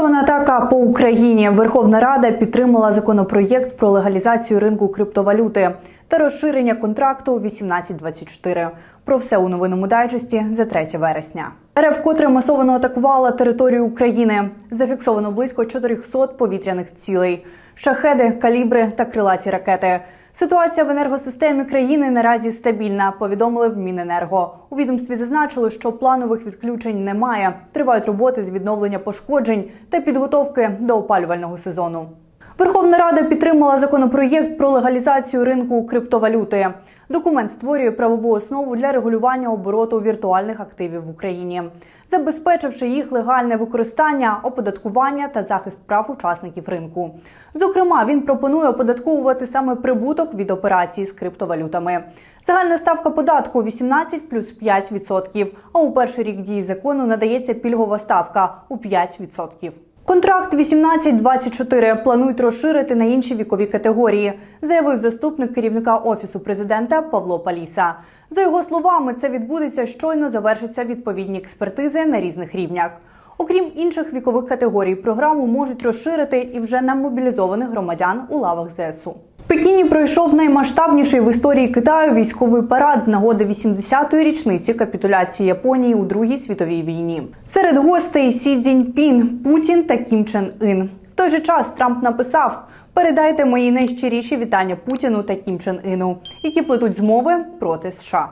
Масована атака по Україні. Верховна Рада підтримала законопроєкт про легалізацію ринку криптовалюти та розширення контракту 1824. Про все у новинному дайджесті за 3 вересня. РФ вкотре масово атакувала територію України. Зафіксовано близько 400 повітряних цілей, шахеди, калібри та крилаті ракети. Ситуація в енергосистемі країни наразі стабільна. Повідомили в Міненерго. У відомстві зазначили, що планових відключень немає. Тривають роботи з відновлення пошкоджень та підготовки до опалювального сезону. Верховна Рада підтримала законопроєкт про легалізацію ринку криптовалюти. Документ створює правову основу для регулювання обороту віртуальних активів в Україні, забезпечивши їх легальне використання, оподаткування та захист прав учасників ринку. Зокрема, він пропонує оподатковувати саме прибуток від операцій з криптовалютами. Загальна ставка податку 18 плюс 5%, а у перший рік дії закону надається пільгова ставка у 5%. Контракт 18-24 планують розширити на інші вікові категорії, заявив заступник керівника офісу президента Павло Паліса. За його словами, це відбудеться щойно завершаться відповідні експертизи на різних рівнях. Окрім інших вікових категорій, програму можуть розширити і вже на мобілізованих громадян у лавах ЗСУ. Пекіні пройшов наймасштабніший в історії Китаю військовий парад з нагоди 80-ї річниці капітуляції Японії у Другій світовій війні. Серед гостей Сі Цзіньпін, Путін та Кім Чен Ін. В той же час Трамп написав: передайте мої найщиріші вітання Путіну та Кім Чен Іну, які плетуть змови проти США.